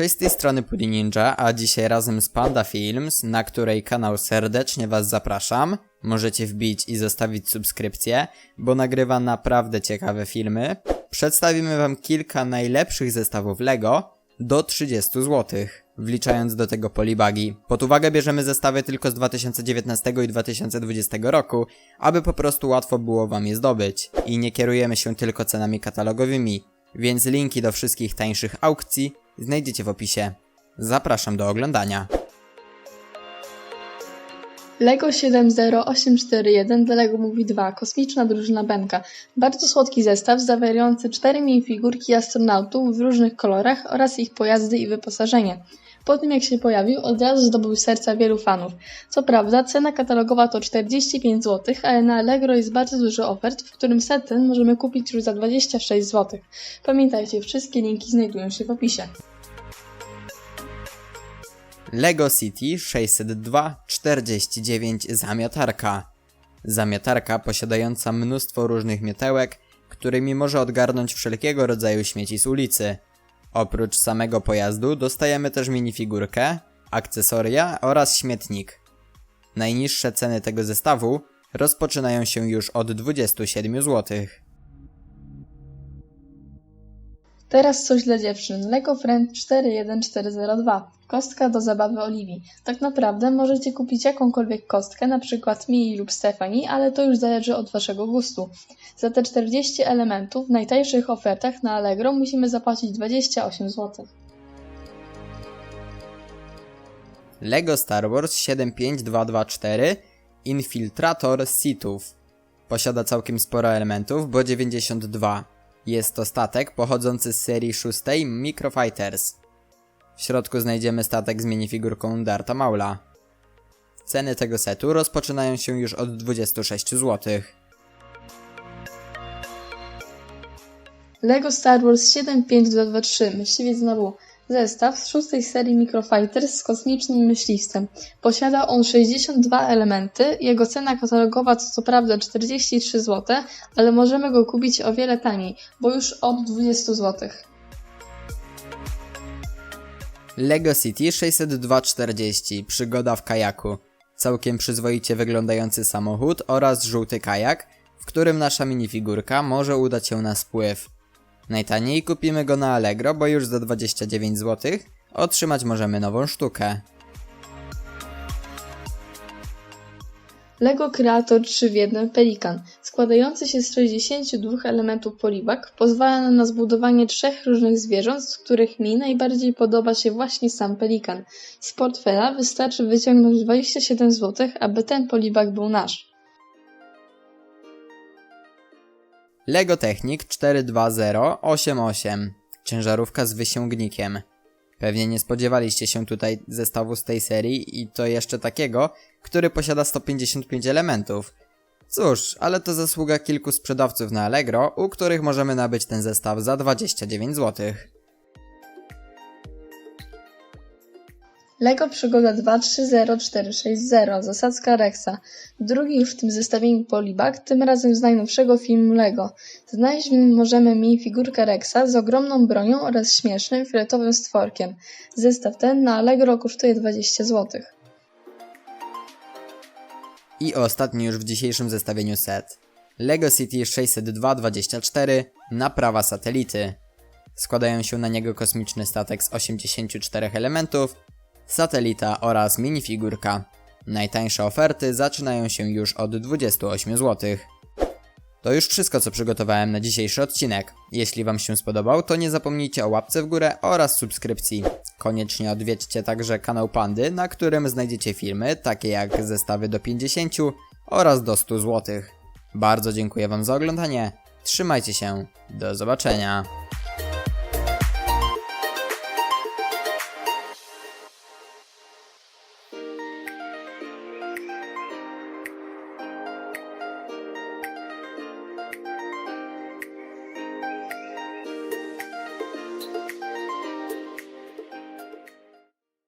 Cześć z tej strony Pudi Ninja, a dzisiaj razem z Panda Films, na której kanał serdecznie Was zapraszam. Możecie wbić i zostawić subskrypcję, bo nagrywa naprawdę ciekawe filmy. Przedstawimy Wam kilka najlepszych zestawów LEGO do 30 zł, wliczając do tego polibagi. Pod uwagę bierzemy zestawy tylko z 2019 i 2020 roku, aby po prostu łatwo było Wam je zdobyć. I nie kierujemy się tylko cenami katalogowymi, więc linki do wszystkich tańszych aukcji znajdziecie w opisie. Zapraszam do oglądania. Lego 70841 do Lego Movie 2 Kosmiczna drużyna Benka. Bardzo słodki zestaw zawierający cztery minifigurki astronautów w różnych kolorach oraz ich pojazdy i wyposażenie. Po tym jak się pojawił, od razu zdobył serca wielu fanów. Co prawda, cena katalogowa to 45 zł, ale na Allegro jest bardzo dużo ofert, w którym set ten możemy kupić już za 26 zł. Pamiętajcie, wszystkie linki znajdują się w opisie. Lego City 602 49 zamiotarka. Zamiotarka posiadająca mnóstwo różnych miotełek, którymi może odgarnąć wszelkiego rodzaju śmieci z ulicy. Oprócz samego pojazdu dostajemy też minifigurkę, akcesoria oraz śmietnik. Najniższe ceny tego zestawu rozpoczynają się już od 27 zł. Teraz coś dla dziewczyn. Lego Friend 41402. Kostka do zabawy Oliwii. Tak naprawdę możecie kupić jakąkolwiek kostkę, na przykład Mii lub Stephanie, ale to już zależy od waszego gustu. Za te 40 elementów w najtańszych ofertach na Allegro musimy zapłacić 28 zł. Lego Star Wars 75224 Infiltrator Sithów. Posiada całkiem sporo elementów, bo 92. Jest to statek pochodzący z serii szóstej Microfighters. W środku znajdziemy statek z minifigurką Darta Maula. Ceny tego setu rozpoczynają się już od 26 zł. Lego Star Wars 75223 Myśliwiec znowu. Zestaw z szóstej serii Microfighters z kosmicznym myśliwcem. Posiada on 62 elementy, jego cena katalogowa to co prawda 43 zł, ale możemy go kupić o wiele taniej, bo już od 20 zł. Lego City 60240 Przygoda w kajaku. Całkiem przyzwoicie wyglądający samochód oraz żółty kajak, w którym nasza minifigurka może udać się na spływ. Najtaniej kupimy go na Allegro, bo już za 29 zł otrzymać możemy nową sztukę. Lego Creator 3 w 1 Pelikan, składający się z 62 elementów polibak, pozwala na zbudowanie trzech różnych zwierząt, z których mi najbardziej podoba się właśnie sam pelikan. Z portfela wystarczy wyciągnąć 27 zł, aby ten polibak był nasz. Lego Technik 42088 Ciężarówka z wysięgnikiem. Pewnie nie spodziewaliście się tutaj zestawu z tej serii i to jeszcze takiego, który posiada 155 elementów. Cóż, ale to zasługa kilku sprzedawców na Allegro, u których możemy nabyć ten zestaw za 29 zł. Lego Przygoda 230460 Zasadzka Rexa. Drugi już w tym zestawieniu polibak, tym razem z najnowszego filmu Lego. Znaleźć w nim możemy minifigurkę Rexa z ogromną bronią oraz śmiesznym fioletowym stworkiem. Zestaw ten na Allegro kosztuje 20 zł. I ostatni już w dzisiejszym zestawieniu set. Lego City 60224 Naprawa satelity. Składają się na niego kosmiczny statek z 84 elementów, satelita oraz minifigurka. Najtańsze oferty zaczynają się już od 28 zł. To już wszystko, co przygotowałem na dzisiejszy odcinek. Jeśli Wam się spodobał, to nie zapomnijcie o łapce w górę oraz subskrypcji. Koniecznie odwiedźcie także kanał Pandy, na którym znajdziecie filmy takie jak zestawy do 50 oraz do 100 zł. Bardzo dziękuję Wam za oglądanie. Trzymajcie się. Do zobaczenia.